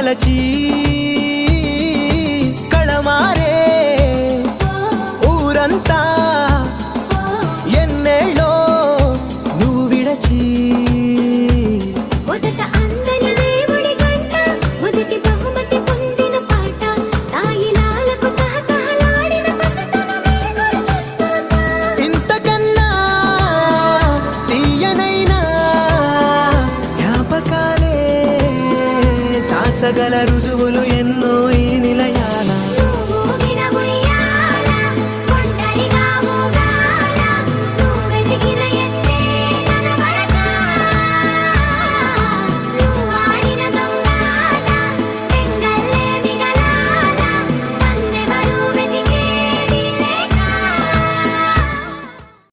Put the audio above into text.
తలచి కళమారే ఊరంతా సగల రుజువులు ఎన్నో